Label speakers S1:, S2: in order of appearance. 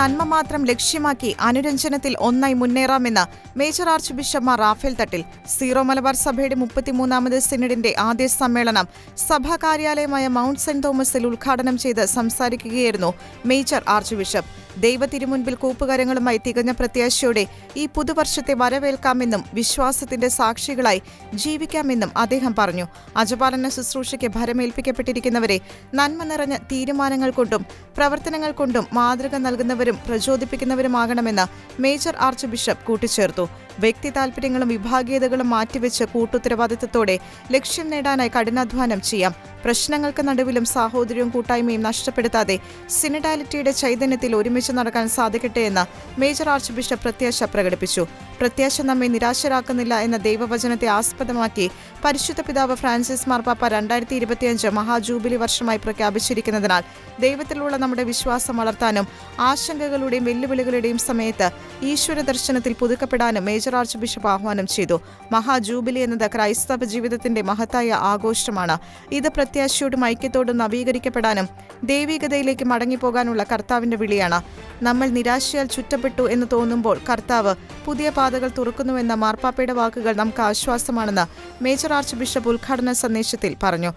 S1: നന്മ മാത്രം ലക്ഷ്യമാക്കി അനുരഞ്ജനത്തിൽ ഒന്നായി മുന്നേറാമെന്ന് major archbishop Raphael Thattil Syro Malabar സഭയുടെ മുപ്പത്തിമൂന്നാമത് സിനഡിന്റെ ആദ്യ സമ്മേളനം സഭാ കാര്യാലയമായ മൗണ്ട് സെന്റ് തോമസിൽ ഉദ്ഘാടനം ചെയ്ത് സംസാരിക്കുകയായിരുന്നു മേജർ ആർച്ച് ബിഷപ്പ്. ദൈവ തിരുമുൻപിൽ കൂപ്പുകരങ്ങളുമായി തികഞ്ഞ പ്രത്യാശയോടെ ഈ പുതുവർഷത്തെ വരവേൽക്കാമെന്നും വിശ്വാസത്തിന്റെ സാക്ഷികളായി ജീവിക്കാമെന്നും അദ്ദേഹം പറഞ്ഞു. അജപാലന ശുശ്രൂഷയ്ക്ക് ഭരമേൽപ്പിക്കപ്പെട്ടിരിക്കുന്നവരെ നന്മ നിറഞ്ഞ തീരുമാനങ്ങൾ കൊണ്ടും പ്രവർത്തനങ്ങൾ കൊണ്ടും മാതൃക നൽകുന്നവരും പ്രചോദിപ്പിക്കുന്നവരുമാകണമെന്ന് മേജർ ആർച്ച് ബിഷപ്പ് കൂട്ടിച്ചേർത്തു. വ്യക്തി താൽപര്യങ്ങളും വിഭാഗീയതകളും മാറ്റിവെച്ച് കൂട്ടുത്തരവാദിത്തത്തോടെ ലക്ഷ്യം നേടാനായി കഠിനാധ്വാനം ചെയ്യാം. പ്രശ്നങ്ങൾക്ക് നടുവിലും സാഹോദര്യവും കൂട്ടായ്മയും നഷ്ടപ്പെടുത്താതെ സിനിഡാലിറ്റിയുടെ ചൈതന്യത്തിൽ ഒരുമിച്ച് നടക്കാൻ സാധിക്കട്ടെ എന്ന് മേജർ ആർച്ച് ബിഷപ്പ് പ്രത്യാശ പ്രകടിപ്പിച്ചു. പ്രത്യാശ നമ്മെ നിരാശരാക്കുന്നില്ല എന്ന ദൈവവചനത്തെ ആസ്പദമാക്കി പരിശുദ്ധ പിതാവ് ഫ്രാൻസിസ് മാർപ്പാപ്പ രണ്ടായിരത്തി ഇരുപത്തിയഞ്ച് മഹാജൂബിലി വർഷമായി പ്രഖ്യാപിച്ചിരിക്കുന്നതിനാൽ ദൈവത്തിലുള്ള നമ്മുടെ വിശ്വാസം വളർത്താനും ആശങ്കകളുടെയും വെല്ലുവിളികളുടെയും സമയത്ത് ഈശ്വര ദർശനത്തിൽ പുതുക്കപ്പെടാനും ആർച്ച് ബിഷപ്പ് ആഹ്വാനം ചെയ്തു. മഹാജൂബിലി എന്നത് ക്രൈസ്തവ ജീവിതത്തിന്റെ മഹത്തായ ആഘോഷമാണ്. ഇത് പ്രത്യാശയോടും ഐക്യത്തോടും നവീകരിക്കപ്പെടാനും ദൈവികതയിലേക്ക് മടങ്ങിപ്പോകാനുള്ള കർത്താവിന്റെ വിളിയാണ്. നമ്മൾ നിരാശയാൽ ചുറ്റപ്പെട്ടു എന്ന് തോന്നുമ്പോൾ കർത്താവ് പുതിയ പാതകൾ തുറക്കുന്നുവെന്ന മാർപ്പാപ്പയുടെ വാക്കുകൾ നമുക്ക് ആശ്വാസമാണെന്ന് മേജർ ആർച്ച് ബിഷപ്പ് ഉദ്ഘാടന സന്ദേശത്തിൽ പറഞ്ഞു.